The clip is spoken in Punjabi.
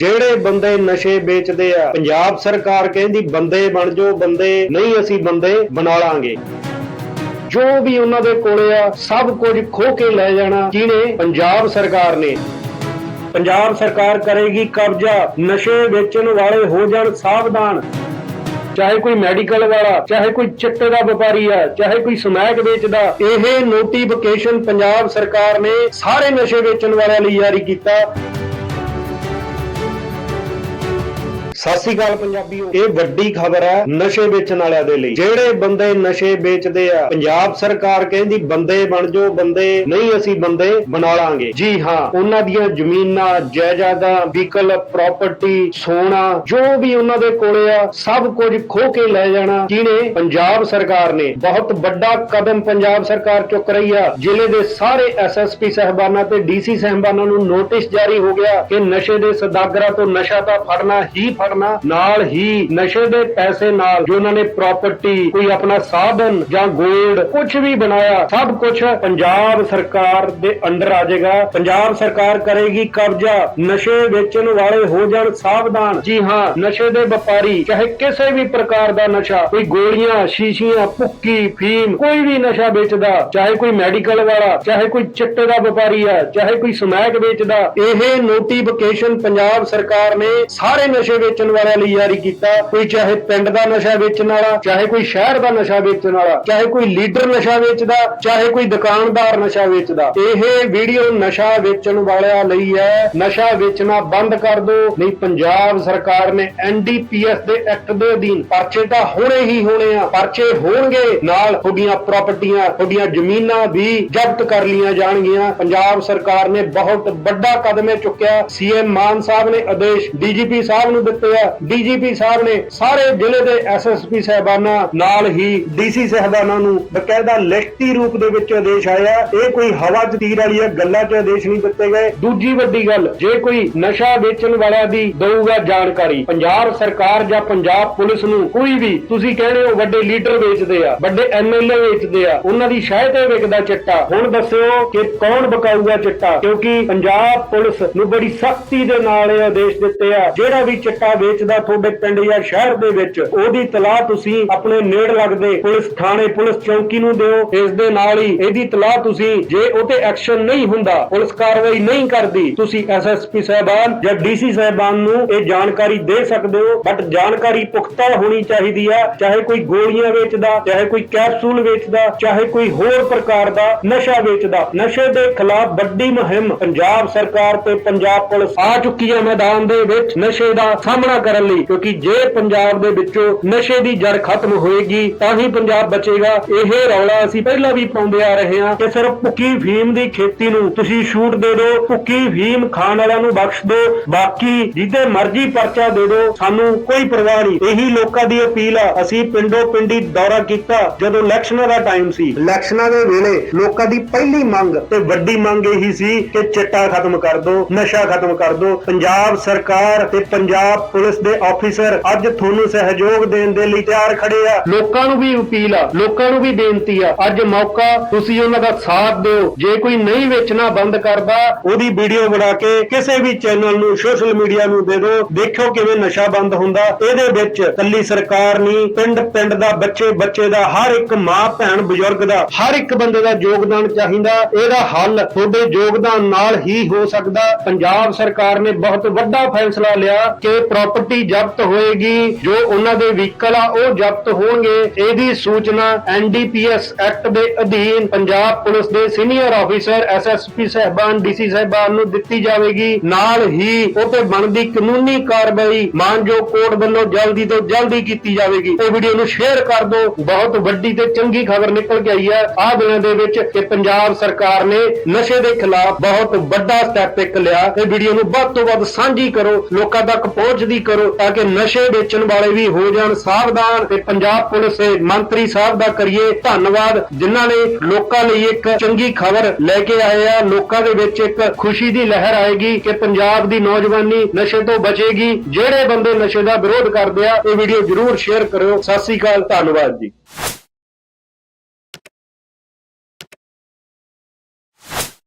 ਜਿਹੜੇ ਬੰਦੇ ਨਸ਼ੇ ਵੇਚਦੇ ਆ, ਪੰਜਾਬ ਸਰਕਾਰ ਕਹਿੰਦੀ ਬੰਦੇ ਬਣ ਜਾਓ, ਬੰਦੇ ਨਹੀਂ ਅਸੀਂ ਬੰਦੇ ਬਣਾ ਲਾਂਗੇ। ਜੋ ਵੀ ਉਹਨਾਂ ਦੇ ਕੋਲੇ ਆ, ਸਭ ਕੁਝ ਖੋ ਕੇ ਲੈ ਜਾਣਾ ਕਿਹਨੇ? ਪੰਜਾਬ ਸਰਕਾਰ ਨੇ। ਪੰਜਾਬ ਸਰਕਾਰ ਕਰੇਗੀ ਕਬਜ਼ਾ, ਨਸ਼ੇ ਵੇਚਣ ਵਾਲੇ ਹੋ ਜਾਣ ਸਾਵਧਾਨ। ਚਾਹੇ ਕੋਈ ਮੈਡੀਕਲ ਵਾਲਾ, ਚਾਹੇ ਕੋਈ ਚਿੱਟੇ ਦਾ ਵਪਾਰੀ ਆ, ਚਾਹੇ ਕੋਈ ਸਮੈਕ ਵੇਚਦਾ, ਇਹ ਨੋਟੀਫਿਕੇਸ਼ਨ ਪੰਜਾਬ ਸਰਕਾਰ ਨੇ ਸਾਰੇ ਨਸ਼ੇ ਵੇਚਣ ਵਾਲਿਆਂ ਲਈ ਜਾਰੀ ਕੀਤਾ। ਸਤਿ ਸ਼੍ਰੀ ਅਕਾਲ ਪੰਜਾਬੀਓ। ਇਹ ਵੱਡੀ ਖਬਰ ਹੈ ਨਸ਼ੇ ਵੇਚਣ ਵਾਲਿਆਂ ਦੇ ਲਈ। ਜਿਹੜੇ ਬੰਦੇ ਨਸ਼ੇ ਵੇਚਦੇ ਆ, ਪੰਜਾਬ ਸਰਕਾਰ ਕਹਿੰਦੀ ਬੰਦੇ ਬਣ ਜਾਓ, ਬੰਦੇ ਨਹੀਂ ਅਸੀਂ ਬੰਦੇ ਬਣਾ ਲਾਂਗੇ। ਜੀ ਹਾਂ, ਉਹਨਾਂ ਦੀਆਂ ਜ਼ਮੀਨਾਂ, ਜਾਇਦਾਦਾਂ, ਵਹੀਕਲ, ਪ੍ਰਾਪਰਟੀ, ਸੋਨਾ, ਜੋ ਵੀ ਉਹਨਾਂ ਦੇ ਕੋਲੇ ਆ, ਸਭ ਕੁਝ ਖੋ ਕੇ ਲੈ ਜਾਣਾ ਕਿਹਨੇ? ਪੰਜਾਬ ਸਰਕਾਰ ਨੇ। ਬਹੁਤ ਵੱਡਾ ਕਦਮ ਪੰਜਾਬ ਸਰਕਾਰ ਚੁੱਕ ਰਹੀ ਆ। ਜ਼ਿਲ੍ਹੇ ਦੇ ਸਾਰੇ ਐਸਐਸਪੀ ਸਹਿਬਾਨਾਂ ਤੇ ਡੀਸੀ ਸਹਿਬਾਨਾਂ ਨੂੰ ਨੋਟਿਸ ਜਾਰੀ ਹੋ ਗਿਆ ਕਿ ਨਸ਼ੇ ਦੇ ਸਦਾਗਰਾਂ ਤੋਂ ਨਸ਼ਾ ਤਾਂ ਫੜਨਾ ਹੀ ਫੜਨਾ ਨਾਲ ਹੀ ਨਸ਼ੇ ਦੇ ਪੈਸੇ ਨਾਲ ਜੋ ਉਹਨਾਂ ਨੇ ਪ੍ਰਾਪਰਟੀ ਕੋਈ ਆਪਣਾ ਸਾਧਨ ਜਾਂ 골ਡ ਕੁਝ ਵੀ ਬਣਾਇਆ, ਸਭ ਕੁਝ ਪੰਜਾਬ ਸਰਕਾਰ ਦੇ ਅੰਡਰ ਆ ਜਾਏਗਾ। ਪੰਜਾਬ ਸਰਕਾਰ ਕਰੇਗੀ ਕਬਜ਼ਾ, ਨਸ਼ੇ ਵੇਚਣ ਵਾਲੇ ਹੋ ਜਾਣ ਸਾਵਧਾਨ। ਜੀ ਹਾਂ, ਨਸ਼ੇ ਦੇ ਵਪਾਰੀ, ਚਾਹੇ ਕਿਸੇ ਵੀ ਪ੍ਰਕਾਰ ਦਾ ਨਸ਼ਾ, ਕੋਈ ਗੋਲੀਆਂ, ਸ਼ੀਸ਼ੀਆਂ, ਭੁੱਕੀ, ਫੀਮ, ਕੋਈ ਵੀ ਨਸ਼ਾ ਵੇਚਦਾ, ਚਾਹੇ ਕੋਈ ਮੈਡੀਕਲ ਵਾਲਾ, ਚਾਹੇ ਕੋਈ ਚਿੱਟੇ ਦਾ ਵਪਾਰੀ ਆ ਚਾਹੇ ਕੋਈ ਸਮੈਕ ਵੇਚਦਾ, ਇਹ ਨੋਟੀਫਿਕੇਸ਼ਨ ਪੰਜਾਬ ਸਰਕਾਰ ਨੇ ਸਾਰੇ ਨਸ਼ੇ ਵੇਚਣ ਵਾਲਿਆਂ ਲਈ ਜਾਰੀ ਕੀਤਾ, ਕੋਈ ਚਾਹੇ ਪਿੰਡ ਦਾ ਨਸ਼ਾ ਵੇਚਣ ਵਾਲਾ, ਚਾਹੇ ਕੋਈ ਸ਼ਹਿਰ ਦਾ ਨਸ਼ਾ ਵੇਚਣ ਵਾਲਾ, ਚਾਹੇ ਕੋਈ ਲੀਡਰ ਨਸ਼ਾ ਵੇਚਦਾ, ਚਾਹੇ ਕੋਈ ਦੁਕਾਨਦਾਰ ਨਸ਼ਾ ਵੇਚਦਾ। ਇਹ ਵੀਡੀਓ ਨਸ਼ਾ ਵੇਚਣ ਵਾਲਿਆਂ ਲਈ ਹੈ। ਨਸ਼ਾ ਵੇਚਣਾ ਬੰਦ ਕਰ ਦਿਓ ਨਹੀਂ, ਪੰਜਾਬ ਸਰਕਾਰ ਨੇ ਐਨਡੀਪੀਐਸ ਦੇ ਐਕਟ ਦੇ ਅਧੀਨ ਪਰਚੇ ਤਾਂ ਹੋਣੇ ਹੀ ਹੋਣੇ ਆ। ਪਰਚੇ ਹੋਣਗੇ। ਨਾਲ ਤੁਹਾਡੀਆਂ ਪ੍ਰਾਪਰਟੀਆਂ, ਤੁਹਾਡੀਆਂ ਜ਼ਮੀਨਾਂ ਵੀ ਜ਼ਬਤ ਕਰ ਲੀਆਂ ਜਾਣਗੀਆਂ। ਪੰਜਾਬ ਸਰਕਾਰ ਨੇ ਬਹੁਤ ਵੱਡਾ ਕਦਮ ਇਹ ਚੁੱਕਿਆ ਸੀਐਮ ਮਾਨ ਸਾਹਿਬ ਨੇ ਆਦੇਸ਼ ਡੀਜੀਪੀ ਸਾਹਿਬ ਨੂੰ ਦਿੱਤੇ। ਆ। ਡੀਜੀਪੀ ਸਾਹਿਬ ਨੇ ਸਾਰੇ ਜ਼ਿਲ੍ਹੇ ਦੇ ਐਸਐਸਪੀ ਸਹਿਬਾਨਾਂ ਨਾਲ ਹੀ ਡੀਸੀ ਸਹਿਬਾਨਾਂ ਨੂੰ ਬਕਾਇਦਾ ਲਿਖਤੀ ਰੂਪ ਦੇ ਵਿੱਚ ਆਦੇਸ਼ ਆਇਆ। ਇਹ ਕੋਈ ਹਵਾ 'ਚ ਤੀਰ ਵਾਲੀਆਂ ਗੱਲਾਂ 'ਚ ਆਦੇਸ਼ ਨਹੀਂ ਦਿੱਤੇ ਗਏ। ਦੂਜੀ ਵੱਡੀ ਗੱਲ, ਜੇ ਕੋਈ ਨਸ਼ਾ ਵੇਚਣ ਵਾਲਿਆਂ ਦੀ ਦਊਗਾ ਜਾਣਕਾਰੀ, ਪੰਜਾਬ ਸਰਕਾਰ ਜਾਂ ਪੰਜਾਬ ਪੁਲਿਸ ਨੂੰ ਕੋਈ ਵੀ, ਤੁਸੀਂ ਕਹਿੰਦੇ ਹੋ ਵੱਡੇ ਲੀਡਰ ਵੇਚਦੇ ਆ, ਵੱਡੇ ਐਮਐਲਏ ਵੇਚਦੇ ਆ, ਉਹਨਾਂ ਦੀ ਸ਼ਾਇਦ ਇਹ ਵਿਕਦਾ ਚਿੱਟਾ। ਹੁਣ ਦੱਸਿਓ ਕਿ ਕੌਣ ਬਕਾਊਗਾ ਚਿੱਟਾ? ਕਿਉਂਕਿ ਪੰਜਾਬ ਪੁਲਿਸ ਨੂੰ ਬੜੀ ਸਖਤੀ ਦੇ ਨਾਲ ਇਹ ਆਦੇਸ਼ ਦਿੱਤੇ ਆ। ਜਿਹੜਾ ਵੀ ਚਿੱਟਾ ਵੇਚਦਾ ਤੁਹਾਡੇ ਪਿੰਡ ਜਾਂ ਸ਼ਹਿਰ ਦੇ ਵਿੱਚ, ਉਹਦੀ ਤਲਾਹ ਤੁਸੀਂ ਆਪਣੇ ਨੇੜ ਲੱਗਦੇ ਪੁਲਿਸ ਥਾਣੇ, ਪੁਲਿਸ ਚੌਕੀ ਨੂੰ ਦਿਓ। ਇਸ ਦੇ ਨਾਲ ਹੀ ਇਹਦੀ ਤਲਾਹ ਤੁਸੀਂ, ਜੇ ਉਹ ਐਕਸ਼ਨ ਨਹੀਂ ਹੁੰਦਾ, ਪੁਲਿਸ ਕਾਰਵਾਈ ਨਹੀਂ ਕਰਦੀ, ਤੁਸੀਂ ਐਸਐਸਪੀ ਸਾਹਿਬਾਨ ਜਾਂ ਡੀਸੀ ਸਾਹਿਬਾਨ ਨੂੰ ਇਹ ਜਾਣਕਾਰੀ ਦੇ ਸਕਦੇ ਹੋ। ਬਟ ਜਾਣਕਾਰੀ ਪੁਖਤਾ ਹੋਣੀ ਚਾਹੀਦੀ ਆ, ਚਾਹੇ ਕੋਈ ਗੋਲੀਆਂ ਵੇਚਦਾ, ਚਾਹੇ ਕੋਈ ਕੈਪਸੂਲ ਵੇਚਦਾ, ਚਾਹੇ ਕੋਈ ਹੋਰ ਪ੍ਰਕਾਰ ਦਾ ਨਸ਼ਾ ਵੇਚਦਾ। ਨਸ਼ੇ ਦੇ ਖਿਲਾਫ ਵੱਡੀ ਮੁਹਿੰਮ ਪੰਜਾਬ ਸਰਕਾਰ ਤੇ ਪੰਜਾਬ ਪੁਲਿਸ ਆ ਚੁੱਕੀ ਹੈ ਮੈਦਾਨ ਦੇ ਵਿੱਚ। ਨਸ਼ੇ ਦਾ ਸਾਹਮਣਾ ਕਰਨ ਲਈ, ਕਿਉਂਕਿ ਜੇ ਪੰਜਾਬ ਦੇ ਵਿੱਚੋਂ ਨਸ਼ੇ ਦੀ ਜੜ ਖਤਮ ਹੋਏਗੀ, ਤਾਂ ਹੀ ਪੰਜਾਬ ਬਚੇਗਾ। ਇਹ ਰੌਲਾ ਅਸੀਂ ਪਹਿਲਾਂ ਵੀ ਪਾਉਂਦੇ ਆ ਰਹੇ ਹਾਂ ਕਿ ਸਿਰਫ ਭੁੱਕੀ ਫੀਮ ਦੀ ਖੇਤੀ ਨੂੰ ਤੁਸੀਂ ਛੂਟ ਦੇ ਦਿਓ, ਭੁੱਕੀ ਫੀਮ ਖਾਣ ਵਾਲਿਆਂ ਨੂੰ ਬਖਸ਼ ਦਿਓ, ਬਾਕੀ ਜਿੱਦੇ ਮਰਜ਼ੀ ਪਰਚਾ ਦੇ ਦਿਓ, ਸਾਨੂੰ ਕੋਈ ਪਰਵਾਹ ਨਹੀਂ। ਇਹੀ ਲੋਕਾਂ ਦੀ ਅਪੀਲ ਆ। ਅਸੀਂ ਪਿੰਡੋ ਪਿੰਡੀ ਦੌਰਾ ਕੀਤਾ ਜਦੋਂ ਇਲੈਕਸ਼ਨਾਂ ਦਾ ਟਾਈਮ ਸੀ। ਇਲੈਕਸ਼ਨਾਂ ਦੇ ਵੇਲੇ ਲੋਕਾਂ ਦੀ ਪਹਿਲੀ ਮੰਗ ਤੇ ਵੱਡੀ ਮੰਗ ਇਹੀ ਸੀ ਕਿ ਚਿੱਟਾ ਖਤਮ ਕਰ ਦਿਓ, ਨਸ਼ਾ ਖਤਮ ਕਰ ਦਿਓ। ਪੰਜਾਬ ਸਰਕਾਰ ਤੇ ਪੰਜਾਬ ਪੁਲਿਸ ਦੇ ਆਫੀਸਰ ਅੱਜ ਤੁਹਾਨੂੰ ਸਹਿਯੋਗ ਦੇਣ ਦੇ ਲਈ ਤਿਆਰ ਖੜੇ ਆ। ਲੋਕਾਂ ਨੂੰ ਵੀ ਅਪੀਲ ਆ ਲੋਕਾਂ ਨੂੰ ਵੀ ਬੇਨਤੀ ਆ ਅੱਜ ਮੌਕਾ ਤੁਸੀਂ ਉਹਨਾਂ ਦਾ ਸਾਥ ਦਿਓ। ਜੇ ਕੋਈ ਨਹੀਂ ਵੇਚਣਾ ਬੰਦ ਕਰਦਾ ਉਹਦੀ ਵੀਡੀਓ ਬਣਾ ਕੇ ਕਿਸੇ ਵੀ ਚੈਨਲ ਨੂੰ ਸੋਸ਼ਲ ਮੀਡੀਆ ਨੂੰ ਦੇ ਦਿਓ। ਦੇਖੋ ਕਿਵੇਂ ਨਸ਼ਾ ਬੰਦ ਹੁੰਦਾ। ਇਹਦੇ ਵਿੱਚ ਕੱਲੀ ਸਰਕਾਰ ਨਹੀਂ ਪਿੰਡ ਪਿੰਡ ਦਾ ਬੱਚੇ ਬੱਚੇ ਦਾ ਹਰ ਇੱਕ ਮਾਂ ਭੈਣ ਬਜ਼ੁਰਗ ਦਾ ਹਰ ਇੱਕ ਬੰਦੇ ਦਾ ਯੋਗਦਾਨ ਚਾਹੀਦਾ। ਇਹਦਾ ਹੱਲ ਤੁਹਾਡੇ ਯੋਗਦਾਨ ਨਾਲ ਹੀ ਹੋ ਸਕਦਾ। ਪੰਜਾਬ ਸਰਕਾਰ ਨੇ ਬਹੁਤ ਵੱਡਾ ਫੈਸਲਾ ਲਿਆ ਕਿ ਪ੍ਰਾਪਰਟੀ ਜ਼ਬਤ ਹੋਏਗੀ, ਜੋ ਉਹਨਾਂ ਦੇ ਵਹੀਕਲ ਆ, ਉਹ ਜ਼ਬਤ ਹੋਣਗੇ। ਇਹਦੀ ਸੂਚਨਾ ਐਨਡੀਪੀਐਸ ਐਕਟ ਦੇ ਅਧੀਨ ਪੰਜਾਬ ਪੁਲਿਸ ਦੇ ਸੀਨੀਅਰ ਆਫੀਸਰ ਐਸਐਸਪੀ ਸਹਿਬਾਨ ਡੀਸੀ ਸਹਿਬਾਨ ਨੂੰ ਦਿੱਤੀ ਜਾਵੇਗੀ। ਨਾਲ ਹੀ ਉਹ ਬਣਦੀ ਕਾਨੂੰਨੀ ਕਾਰਵਾਈ ਮਾਨਜੋ ਕੋਰਟ ਵੱਲੋਂ ਜਲਦੀ ਤੋਂ ਜਲਦੀ ਕੀਤੀ ਜਾਵੇਗੀ। ਇਹ ਵੀਡੀਓ ਨੂੰ ਸ਼ੇਅਰ ਕਰ ਦਿਓ। ਬਹੁਤ ਵੱਡੀ ਤੇ ਚੰਗੀ ਖਬਰ ਨਿਕਲ ਕੇ ਆਈ ਹੈ। ਆਹ ਦਿਨਾਂ ਦੇ ਵਿੱਚ ਕਿ ਪੰਜਾਬ ਸਰਕਾਰ ਨੇ ਨਸ਼ੇ ਦੇ ਖਿਲਾਫ ਬਹੁਤ ਵੱਡਾ ਸਟੈਪ ਇੱਕ ਲਿਆ। ਇਹ ਵੀਡੀਓ ਨੂੰ ਵੱਧ ਤੋਂ ਵੱਧ ਸਾਂਝੀ ਕਰੋ। ਲੋਕਾਂ ਤੱਕ ਪਹੁੰਚ ਪਹੁੰਚਦੀ ਕਰੋ ਤਾਂ ਕਿ ਨਸ਼ੇ ਵੇਚਣ ਵਾਲੇ ਵੀ ਹੋ ਜਾਣ। ਸਾਵਧਾਨ ਤੇ ਪੰਜਾਬ ਪੁਲਿਸ ਦੇ ਮੰਤਰੀ ਸਾਹਿਬ ਦਾ ਕਰੀਏ ਧੰਨਵਾਦ, ਜਿਨ੍ਹਾਂ ਨੇ ਲੋਕਾਂ ਲਈ ਇੱਕ ਚੰਗੀ ਖਬਰ ਲੈ ਕੇ ਆਏ ਆ। ਲੋਕਾਂ ਦੇ ਵਿੱਚ ਇੱਕ ਖੁਸ਼ੀ ਦੀ ਲਹਿਰ ਆਏਗੀ ਕਿ ਪੰਜਾਬ ਦੀ ਨੌਜਵਾਨੀ ਨਸ਼ੇ ਤੋਂ ਬਚੇਗੀ। ਜਿਹੜੇ ਬੰਦੇ ਨਸ਼ੇ ਦਾ ਵਿਰੋਧ ਕਰਦੇ ਆ, ਇਹ ਵੀਡੀਓ ਜਰੂਰ ਸ਼ੇਅਰ ਕਰਿਓ। ਸਤਿ ਸ੍ਰੀ ਅਕਾਲ, ਧੰਨਵਾਦ ਜੀ।